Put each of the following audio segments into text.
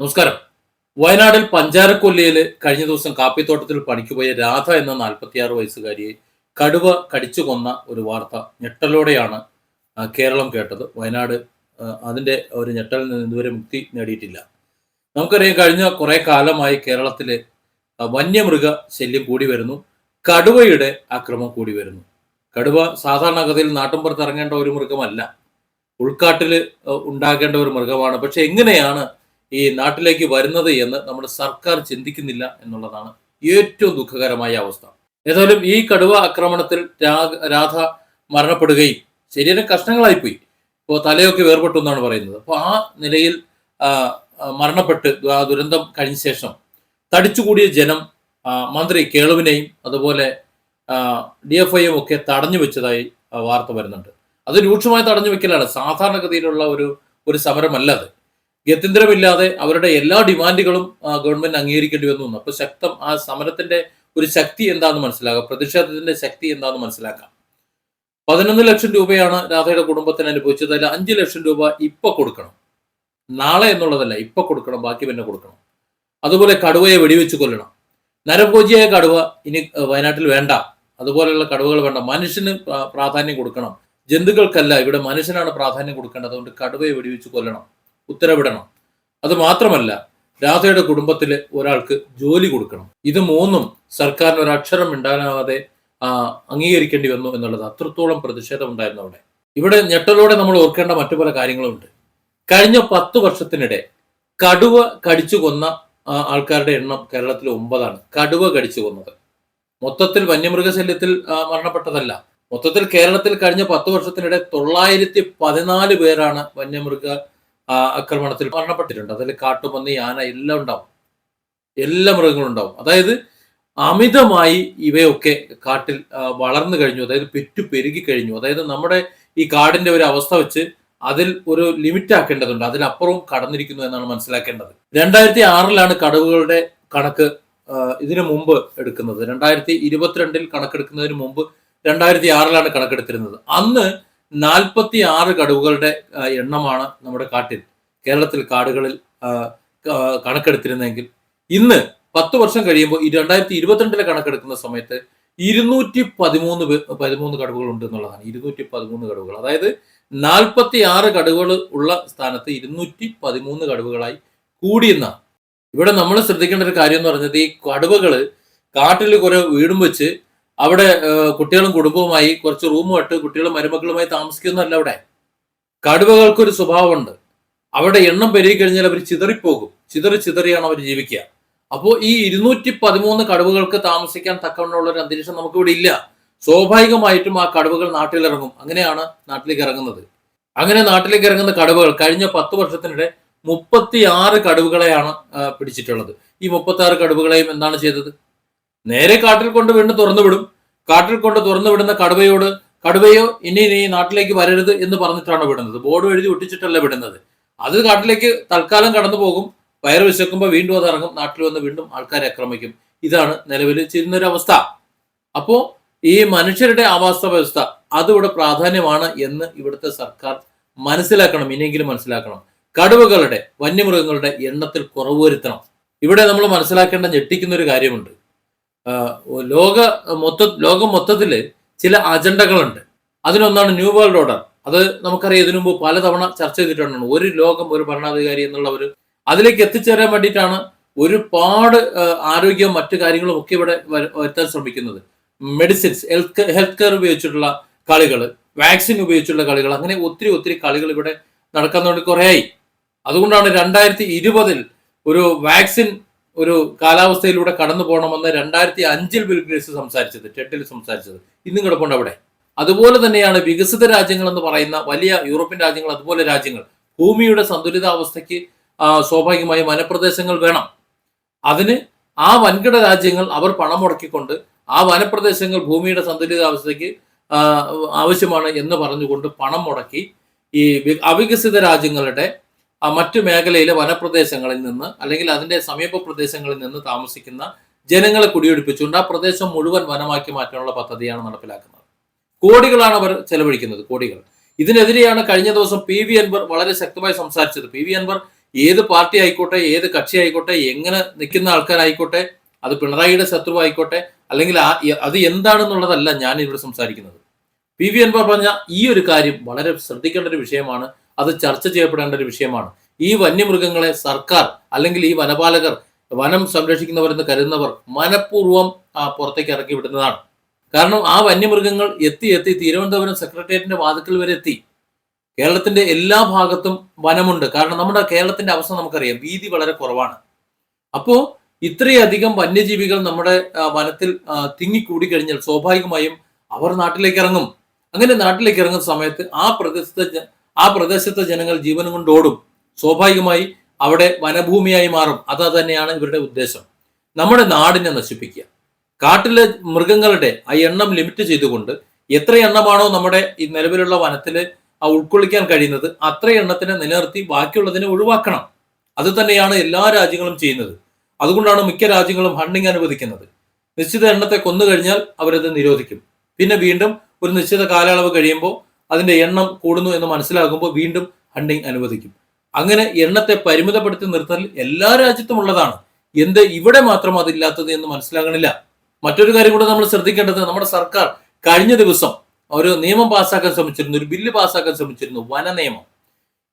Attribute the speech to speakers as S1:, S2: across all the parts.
S1: നമസ്കാരം. വയനാടിൽ പഞ്ചാരക്കൊല്ലിയിൽ കഴിഞ്ഞ ദിവസം കാപ്പിത്തോട്ടത്തിൽ പണിക്ക് പോയ രാധ എന്ന നാൽപ്പത്തിയാറ് വയസ്സുകാരിയെ കടുവ കടിച്ചു കൊന്ന ഒരു വാർത്ത ഞെട്ടലോടെയാണ് കേരളം കേട്ടത്. വയനാട് അതിന്റെ ഒരു ഞെട്ടലിൽ നിന്ന് ഇതുവരെ മുക്തി നേടിയിട്ടില്ല. നമുക്കറിയാം കഴിഞ്ഞ കുറെ കാലമായി കേരളത്തിലെ വന്യമൃഗ ശല്യം കൂടി വരുന്നു. കടുവയുടെ ആക്രമം കൂടി വരുന്നു. കടുവ സാധാരണഗതിയിൽ നാട്ടിൻപുറത്ത് ഇറങ്ങേണ്ട ഒരു മൃഗമല്ല. ഉൾക്കാട്ടിൽ ഉണ്ടാകേണ്ട ഒരു മൃഗമാണ്. പക്ഷെ എങ്ങനെയാണ് ഈ നാട്ടിലേക്ക് വരുന്നത് എന്ന് നമ്മുടെ സർക്കാർ ചിന്തിക്കുന്നില്ല എന്നുള്ളതാണ് ഏറ്റവും ദുഃഖകരമായ അവസ്ഥ. ഏതായാലും ഈ കടുവ ആക്രമണത്തിൽ രാധ മരണപ്പെടുകയും ശരീരം കഷ്ണങ്ങളായിപ്പോയി. ഇപ്പോൾ തലയൊക്കെ വേർപെട്ടു എന്നാണ് പറയുന്നത്. അപ്പോൾ ആ നിലയിൽ മരണപ്പെട്ട് ആ ദുരന്തം കഴിഞ്ഞ ശേഷം തടിച്ചുകൂടിയ ജനം മന്ത്രി കേളുവിനെയും അതുപോലെ ഡി എഫ് ഐയും ഒക്കെ തടഞ്ഞു വെച്ചതായി വാർത്ത വരുന്നുണ്ട്. അത് രൂക്ഷമായി തടഞ്ഞു വെക്കലാണ്. സാധാരണഗതിയിലുള്ള ഒരു ഒരു സമരമല്ല അത്. ഗത്യന്തരമില്ലാതെ അവരുടെ എല്ലാ ഡിമാൻഡുകളും ഗവൺമെന്റ് അംഗീകരിക്കേണ്ടി വന്നു അപ്പൊ ശക്തം ആ സമരത്തിന്റെ ഒരു ശക്തി എന്താണെന്ന് മനസ്സിലാക്കാം? പ്രതിഷേധത്തിന്റെ ശക്തി എന്താണെന്ന് മനസ്സിലാക്കാം? പതിനൊന്ന് ലക്ഷം രൂപയാണ് രാധയുടെ കുടുംബത്തിന് അനുഭവിച്ചത്. അതിൽ അഞ്ച് ലക്ഷം രൂപ ഇപ്പൊ കൊടുക്കണം. നാളെ എന്നുള്ളതല്ല ഇപ്പൊ കൊടുക്കണം ബാക്കി പിന്നെ കൊടുക്കണം. അതുപോലെ കടുവയെ വെടിവെച്ച് കൊല്ലണം. നരഭോജിയായ കടുവ ഇനി വയനാട്ടിൽ വേണ്ട. അതുപോലെയുള്ള കടുവകൾ വേണ്ട. മനുഷ്യന് പ്രാധാന്യം കൊടുക്കണം. ജന്തുക്കൾക്കല്ല ഇവിടെ മനുഷ്യനാണ് പ്രാധാന്യം കൊടുക്കേണ്ടത്. അതുകൊണ്ട് കടുവയെ വെടിവെച്ച് കൊല്ലണം. ഉത്തരവിടണം. അത് മാത്രമല്ല രാധയുടെ കുടുംബത്തിലെ ഒരാൾക്ക് ജോലി കൊടുക്കണം. ഇത് മൂന്നും സർക്കാരിന് ഒരു അക്ഷരം ഉണ്ടാകാതെ അംഗീകരിക്കേണ്ടി വന്നു എന്നുള്ളത് അത്രത്തോളം പ്രതിഷേധമുണ്ടായിരുന്നു അവിടെ. ഇവിടെ ഞെട്ടലോടെ നമ്മൾ ഓർക്കേണ്ട മറ്റു പല കാര്യങ്ങളുമുണ്ട്. കഴിഞ്ഞ പത്ത് വർഷത്തിനിടെ കടുവ കടിച്ചു കൊന്ന ആൾക്കാരുടെ എണ്ണം കേരളത്തിൽ ഒമ്പതാണ്. കടുവ കടിച്ചു കൊന്നത്. മൊത്തത്തിൽ വന്യമൃഗശല്യത്തിൽ മരണപ്പെട്ടതല്ല. മൊത്തത്തിൽ കേരളത്തിൽ കഴിഞ്ഞ പത്ത് വർഷത്തിനിടെ തൊള്ളായിരത്തി പതിനാല് പേരാണ് വന്യമൃഗ ആക്രമണത്തിൽ മരണപ്പെട്ടിട്ടുണ്ട്. അതിൽ കാട്ടുപന്നി ആന എല്ലാം ഉണ്ടാവും. എല്ലാ മൃഗങ്ങളും ഉണ്ടാവും. അതായത് അമിതമായി ഇവയൊക്കെ കാട്ടിൽ വളർന്നു കഴിഞ്ഞു. അതായത് പെറ്റു പെരുകി കഴിഞ്ഞു. അതായത് നമ്മുടെ ഈ കാടിന്റെ ഒരു അവസ്ഥ വെച്ച് അതിൽ ഒരു ലിമിറ്റ് ആക്കേണ്ടതുണ്ട്. അതിനപ്പുറവും കടന്നിരിക്കുന്നു എന്നാണ് മനസ്സിലാക്കേണ്ടത്. രണ്ടായിരത്തി ആറിലാണ് കടുവകളുടെ കണക്ക് ഇതിനു മുമ്പ് എടുക്കുന്നത്. രണ്ടായിരത്തി ഇരുപത്തിരണ്ടിൽ കണക്കെടുക്കുന്നതിന് മുമ്പ് രണ്ടായിരത്തി ആറിലാണ് കണക്കെടുത്തിരുന്നത്. അന്ന് നാൽപ്പത്തി ആറ് കടുവകളുടെ എണ്ണമാണ് നമ്മുടെ കാട്ടിൽ കേരളത്തിൽ കാടുകളിൽ കണക്കെടുത്തിരുന്നെങ്കിൽ. ഇന്ന് പത്ത് വർഷം കഴിയുമ്പോൾ ഈ രണ്ടായിരത്തി ഇരുപത്തിരണ്ടിലെ കണക്കെടുക്കുന്ന സമയത്ത് ഇരുന്നൂറ്റി പതിമൂന്ന് പതിമൂന്ന് കടുവകൾ ഉണ്ട് എന്നുള്ളതാണ്. ഇരുന്നൂറ്റി പതിമൂന്ന് കടുവകൾ. അതായത് നാൽപ്പത്തി ആറ് കടുവകൾ ഉള്ള സ്ഥാനത്ത് ഇരുന്നൂറ്റി പതിമൂന്ന് കടുവകളായി കൂടിയെന്നാണ്. ഇവിടെ നമ്മൾ ശ്രദ്ധിക്കേണ്ട ഒരു കാര്യം എന്ന് പറഞ്ഞത് ഈ കടുവകൾ കാട്ടിൽ കുറെ വീടും വെച്ച് അവിടെ കുട്ടികളും കുടുംബവുമായി കുറച്ച് റൂമും ഇട്ട് കുട്ടികളും മരുമക്കളുമായി താമസിക്കുന്നതല്ല അവിടെ. കടുവകൾക്കൊരു സ്വഭാവമുണ്ട്. അവിടെ എണ്ണം പെരുകി കഴിഞ്ഞാൽ അവർ ചിതറിപ്പോകും. ചിതറി ചിതറിയാണ് അവർ ജീവിക്കുക. അപ്പോൾ ഈ ഇരുന്നൂറ്റി പതിമൂന്ന് കടുവകൾക്ക് താമസിക്കാൻ തക്കവണ്ണമുള്ള ഒരു അന്തരീക്ഷം നമുക്ക് ഇവിടെ ഇല്ല. സ്വാഭാവികമായിട്ടും ആ കടുവകൾ നാട്ടിലിറങ്ങും. അങ്ങനെയാണ് നാട്ടിലേക്ക് ഇറങ്ങുന്നത്. അങ്ങനെ നാട്ടിലേക്ക് ഇറങ്ങുന്ന കടുവകൾ കഴിഞ്ഞ പത്ത് വർഷത്തിനിടെ മുപ്പത്തി ആറ് കടുവകളെയാണ് പിടിച്ചിട്ടുള്ളത്. ഈ മുപ്പത്തി ആറ് കടുവകളെയും എന്താണ് ചെയ്തത്? നേരെ കാട്ടിൽ കൊണ്ട് വീണ് തുറന്നു വിടും കാട്ടിൽ കൊണ്ട് തുറന്നു വിടുന്ന കടുവയോട് കടുവയോ ഇനി നീ നാട്ടിലേക്ക് വരരുത് എന്ന് പറഞ്ഞിട്ടാണ് വിടുന്നത്. ബോർഡ് എഴുതി ഒട്ടിച്ചിട്ടല്ല വിടുന്നത്. അത് കാട്ടിലേക്ക് തൽക്കാലം കടന്നു പോകും. വയറ് വിശക്കുമ്പോൾ വീണ്ടും അത് ഇറങ്ങും. നാട്ടിൽ വന്ന് വീണ്ടും ആൾക്കാരെ ആക്രമിക്കും. ഇതാണ് നിലവിൽ ചെയ്യുന്നൊരവസ്ഥ അപ്പോൾ ഈ മനുഷ്യരുടെ ആവാസ വ്യവസ്ഥ അതിവിടെ പ്രാധാന്യമാണ് എന്ന് ഇവിടുത്തെ സർക്കാർ മനസ്സിലാക്കണം ഇനിയെങ്കിലും മനസ്സിലാക്കണം. കടുവകളുടെ വന്യമൃഗങ്ങളുടെ എണ്ണത്തിൽ കുറവ് വരുത്തണം. ഇവിടെ നമ്മൾ മനസ്സിലാക്കേണ്ട ഞെട്ടിക്കുന്ന ഒരു കാര്യമുണ്ട്. ലോക മൊത്ത ലോകം മൊത്തത്തിൽ ചില അജണ്ടകളുണ്ട്. അതിനൊന്നാണ് ന്യൂ വേൾഡ് ഓർഡർ. അത് നമുക്കറിയാം ഇതിനു മുമ്പ് പലതവണ ചർച്ച ചെയ്തിട്ടുണ്ടാണ് ഒരു ലോകം ഒരു ഭരണാധികാരി എന്നുള്ള ഒരു അതിലേക്ക് എത്തിച്ചേരാൻ വേണ്ടിയിട്ടാണ് ഒരുപാട് ആരോഗ്യം മറ്റു കാര്യങ്ങളും ഒക്കെ ഇവിടെ വര- വരുത്താൻ ശ്രമിക്കുന്നത്. മെഡിസിൻസ് ഹെൽത്ത് ഹെൽത്ത് കെയർ ഉപയോഗിച്ചിട്ടുള്ള കളികൾ വാക്സിൻ ഉപയോഗിച്ചുള്ള കളികൾ അങ്ങനെ ഒത്തിരി ഒത്തിരി കളികൾ ഇവിടെ നടക്കാൻ തുടങ്ങി ആയി അതുകൊണ്ടാണ് രണ്ടായിരത്തി ഇരുപതിൽ ഒരു വാക്സിൻ ഒരു കാലാവസ്ഥയിലൂടെ കടന്നു പോകണമെന്ന് രണ്ടായിരത്തി അഞ്ചിൽ ബിൽഗ്രേസ് സംസാരിച്ചത് ടെട്ടിൽ സംസാരിച്ചത്. ഇന്നും കിടപ്പുണ്ട് അവിടെ. അതുപോലെ തന്നെയാണ് വികസിത രാജ്യങ്ങൾ എന്ന് പറയുന്ന വലിയ യൂറോപ്യൻ രാജ്യങ്ങൾ അതുപോലെ രാജ്യങ്ങൾ. ഭൂമിയുടെ സന്തുലിതാവസ്ഥയ്ക്ക് സ്വാഭാവികമായും വനപ്രദേശങ്ങൾ വേണം. അതിന് ആ വൻകിട രാജ്യങ്ങൾ അവർ പണം മുടക്കിക്കൊണ്ട് ആ വനപ്രദേശങ്ങൾ ഭൂമിയുടെ സന്തുലിതാവസ്ഥയ്ക്ക് ആവശ്യമാണ് എന്ന് പറഞ്ഞുകൊണ്ട് പണം മുടക്കി ഈ അവികസിത രാജ്യങ്ങളുടെ മറ്റു മേഖലയിലെ വനപ്രദേശങ്ങളിൽ നിന്ന് അല്ലെങ്കിൽ അതിന്റെ സമീപ പ്രദേശങ്ങളിൽ നിന്ന് താമസിക്കുന്ന ജനങ്ങളെ കുടിയൊഴിപ്പിച്ചുകൊണ്ട് ആ പ്രദേശം മുഴുവൻ വനമാക്കി മാറ്റാനുള്ള പദ്ധതിയാണ് നടപ്പിലാക്കുന്നത്. കോടികളാണ് അവർ ചെലവഴിക്കുന്നത് കോടികൾ. ഇതിനെതിരെയാണ് കഴിഞ്ഞ ദിവസം പി വി അൻവർ വളരെ ശക്തമായി സംസാരിച്ചത്. പി വി അൻവർ ഏത് പാർട്ടി ആയിക്കോട്ടെ ഏത് കക്ഷി ആയിക്കോട്ടെ എങ്ങനെ നിൽക്കുന്ന ആൾക്കാരായിക്കോട്ടെ അത് പിണറായിയുടെ ശത്രു ആയിക്കോട്ടെ അല്ലെങ്കിൽ ആ- അത് എന്താണെന്നുള്ളതല്ല ഞാൻ ഇവിടെ സംസാരിക്കുന്നത്. പി വി അൻവർ പറഞ്ഞ ഈ ഒരു കാര്യം വളരെ ശ്രദ്ധിക്കേണ്ട ഒരു വിഷയമാണ്. അത് ചർച്ച ചെയ്യപ്പെടേണ്ട ഒരു വിഷയമാണ്. ഈ വന്യമൃഗങ്ങളെ സർക്കാർ അല്ലെങ്കിൽ ഈ വനപാലകർ വനം സംരക്ഷിക്കുന്നവരെന്ന് കരുതുന്നവർ മനഃപൂർവം പുറത്തേക്ക് ഇറക്കി വിടുന്നതാണ്. കാരണം ആ വന്യമൃഗങ്ങൾ എത്തി എത്തി തിരുവനന്തപുരം സെക്രട്ടേറിയറ്റിന്റെ വാതിക്കൽ വരെ എത്തി. കേരളത്തിന്റെ എല്ലാ ഭാഗത്തും വനമുണ്ട്. കാരണം നമ്മുടെ കേരളത്തിന്റെ അവസ്ഥ നമുക്കറിയാം. വീതി വളരെ കുറവാണ്. അപ്പോ ഇത്രയധികം വന്യജീവികൾ നമ്മുടെ വനത്തിൽ തിങ്ങിക്കൂടിക്കഴിഞ്ഞാൽ തിങ്ങിക്കൂടി കഴിഞ്ഞാൽ സ്വാഭാവികമായും അവർ നാട്ടിലേക്ക് ഇറങ്ങും. അങ്ങനെ നാട്ടിലേക്ക് ഇറങ്ങുന്ന സമയത്ത് ആ പ്രദേശത്തെ ആ പ്രദേശത്തെ ജനങ്ങൾ ജീവനും കൊണ്ട് ഓടും. സ്വാഭാവികമായി അവിടെ വനഭൂമിയായി മാറും. അത് തന്നെയാണ് ഇവരുടെ ഉദ്ദേശം. നമ്മുടെ നാടിനെ നശിപ്പിക്കുക. കാട്ടിലെ മൃഗങ്ങളുടെ ആ എണ്ണം ലിമിറ്റ് ചെയ്തുകൊണ്ട് എത്ര എണ്ണമാണോ നമ്മുടെ ഈ നിലവിലുള്ള വനത്തിൽ ആ ഉൾക്കൊള്ളിക്കാൻ കഴിയുന്നത് അത്ര എണ്ണത്തിനെ നിലനിർത്തി ബാക്കിയുള്ളതിനെ ഒഴിവാക്കണം. അത് തന്നെയാണ് എല്ലാ രാജ്യങ്ങളും ചെയ്യുന്നത്. അതുകൊണ്ടാണ് മിക്ക രാജ്യങ്ങളും ഹണ്ടിങ് അനുവദിക്കുന്നത്. നിശ്ചിത എണ്ണത്തെ കൊന്നു കഴിഞ്ഞാൽ അവരത് നിരോധിക്കും. പിന്നെ വീണ്ടും ഒരു നിശ്ചിത കാലയളവ് കഴിയുമ്പോൾ അതിന്റെ എണ്ണം കൂടുന്നു എന്ന് മനസ്സിലാകുമ്പോൾ വീണ്ടും ഹണ്ടിങ് അനുവദിക്കും. അങ്ങനെ എണ്ണത്തെ പരിമിതപ്പെടുത്തി നിർത്തൽ എല്ലാ രാജ്യത്തും ഉള്ളതാണ്. എന്ത് ഇവിടെ മാത്രം അതില്ലാത്തത് എന്ന് മനസ്സിലാകണില്ല. മറ്റൊരു കാര്യം കൂടെ നമ്മൾ ശ്രദ്ധിക്കേണ്ടത് നമ്മുടെ സർക്കാർ കഴിഞ്ഞ ദിവസം ഒരു നിയമം പാസ്സാക്കാൻ ശ്രമിച്ചിരുന്നു ഒരു ബില്ല് പാസ്സാക്കാൻ ശ്രമിച്ചിരുന്നു വന നിയമം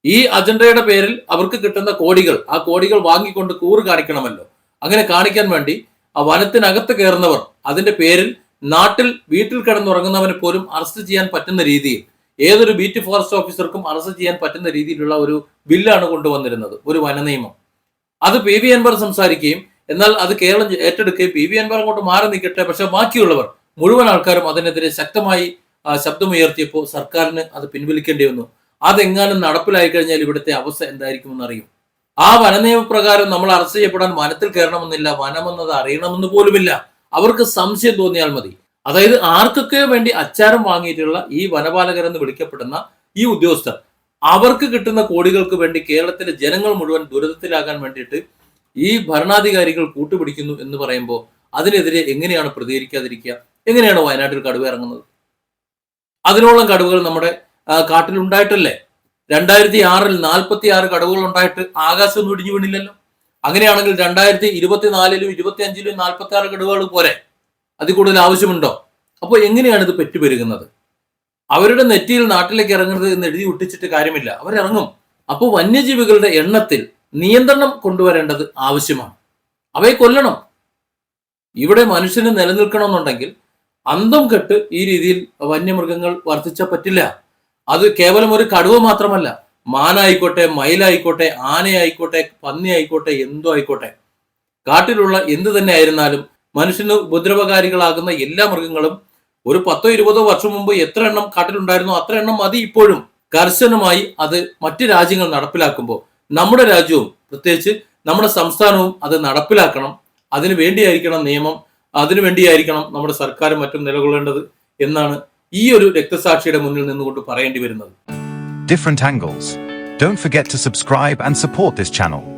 S1: ഈ അജണ്ടയുടെ പേരിൽ അവർക്ക് കിട്ടുന്ന കോടികൾ ആ കോടികൾ വാങ്ങിക്കൊണ്ട് കൂറ് കാണിക്കണമല്ലോ. അങ്ങനെ കാണിക്കാൻ വേണ്ടി ആ വനത്തിനകത്ത് കയറുന്നവർ അതിന്റെ പേരിൽ നാട്ടിൽ വീട്ടിൽ കിടന്നുറങ്ങുന്നവനെ പോലും അറസ്റ്റ് ചെയ്യാൻ പറ്റുന്ന രീതിയിൽ ഏതൊരു ബീറ്റ് ഫോറസ്റ്റ് ഓഫീസർക്കും അറസ്റ്റ് ചെയ്യാൻ പറ്റുന്ന രീതിയിലുള്ള ഒരു ബില്ലാണ് കൊണ്ടുവന്നിരുന്നത് ഒരു വന നിയമം അത് പി വി അൻവർ സംസാരിക്കുകയും എന്നാൽ അത് കേരളം ഏറ്റെടുക്കുകയും പി വി അൻവർ അങ്ങോട്ട് മാറി നിൽക്കട്ടെ പക്ഷെ ബാക്കിയുള്ളവർ മുഴുവൻ ആൾക്കാരും അതിനെതിരെ ശക്തമായി ശബ്ദമുയർത്തിയപ്പോൾ സർക്കാരിന് അത് പിൻവലിക്കേണ്ടി വന്നു. അതെങ്ങാനും നടപ്പിലായി കഴിഞ്ഞാൽ ഇവിടുത്തെ അവസ്ഥ എന്തായിരിക്കുമെന്ന് അറിയും ആ വനനിയമപ്രകാരം നമ്മൾ അറസ്റ്റ് ചെയ്യപ്പെടാൻ വനത്തിൽ കയറണമെന്നില്ല വനമെന്നത് അറിയണമെന്ന് പോലുമില്ല. അവർക്ക് സംശയം തോന്നിയാൽ മതി. അതായത് ആർക്കൊക്കെ വേണ്ടി അച്ചാരം വാങ്ങിയിട്ടുള്ള ഈ വനപാലകർ എന്ന് വിളിക്കപ്പെടുന്ന ഈ ഉദ്യോഗസ്ഥർ അവർക്ക് കിട്ടുന്ന കോടികൾക്ക് വേണ്ടി കേരളത്തിലെ ജനങ്ങൾ മുഴുവൻ ദുരിതത്തിലാകാൻ വേണ്ടിയിട്ട് ഈ ഭരണാധികാരികൾ കൂട്ടുപിടിക്കുന്നു എന്ന് പറയുമ്പോൾ അതിനെതിരെ എങ്ങനെയാണ് പ്രതികരിക്കാതിരിക്കുക? എങ്ങനെയാണ് വയനാട്ടിൽ കടുവ ഇറങ്ങുന്നത്? അതിനോളം കടുവകൾ നമ്മുടെ ഉണ്ടായിട്ടല്ലേ രണ്ടായിരത്തി ആറിൽ നാൽപ്പത്തി ആറ് കടുവകൾ ഉണ്ടായിട്ട് ആകാശം ഒന്നും ഇടിഞ്ഞു വീണില്ലല്ലോ. അങ്ങനെയാണെങ്കിൽ രണ്ടായിരത്തി ഇരുപത്തിനാലിലും ഇരുപത്തി അഞ്ചിലും നാൽപ്പത്തി ആറ് കടുവകൾ പോരെ? അതിൽ കൂടുതൽ ആവശ്യമുണ്ടോ? അപ്പോൾ എങ്ങനെയാണ് ഇത് പെറ്റുപെരുകുന്നത്? അവരുടെ നെറ്റിയിൽ നാട്ടിലേക്ക് ഇറങ്ങരുത് എന്ന് എഴുതി ഒട്ടിച്ചിട്ട് കാര്യമില്ല. അവരിറങ്ങും. അപ്പോൾ വന്യജീവികളുടെ എണ്ണത്തിൽ നിയന്ത്രണം കൊണ്ടുവരേണ്ടത് ആവശ്യമാണ്. അവയെ കൊല്ലണം. ഇവിടെ മനുഷ്യന് നിലനിൽക്കണമെന്നുണ്ടെങ്കിൽ അന്തം കെട്ട് ഈ രീതിയിൽ വന്യമൃഗങ്ങൾ വർദ്ധിച്ച പറ്റില്ല. അത് കേവലം ഒരു കടുവ മാത്രമല്ല. മാനായിക്കോട്ടെ മയിലായിക്കോട്ടെ ആനയായിക്കോട്ടെ പന്നി ആയിക്കോട്ടെ എന്തോ ആയിക്കോട്ടെ. കാട്ടിലുള്ള എന്ത് തന്നെ ആയിരുന്നാലും മനുഷ്യന് ഉപദ്രവകാരികളാകുന്ന എല്ലാ മൃഗങ്ങളും ഒരു പത്തോ ഇരുപതോ വർഷം മുമ്പ് എത്ര എണ്ണം കാട്ടിലുണ്ടായിരുന്നോ അത്ര എണ്ണം മതി ഇപ്പോഴും. കർശനമായി അത് മറ്റു രാജ്യങ്ങൾ നടപ്പിലാക്കുമ്പോൾ നമ്മുടെ രാജ്യവും പ്രത്യേകിച്ച് നമ്മുടെ സംസ്ഥാനവും അത് നടപ്പിലാക്കണം. അതിനു വേണ്ടിയായിരിക്കണം നിയമം. അതിനു വേണ്ടിയായിരിക്കണം നമ്മുടെ സർക്കാരും മറ്റും നിലകൊള്ളേണ്ടത് എന്നാണ് ഈ ഒരു രക്തസാക്ഷിയുടെ മുന്നിൽ നിന്നുകൊണ്ട് പറയേണ്ടി വരുന്നത്.
S2: Different angles don't forget to subscribe and support this channel.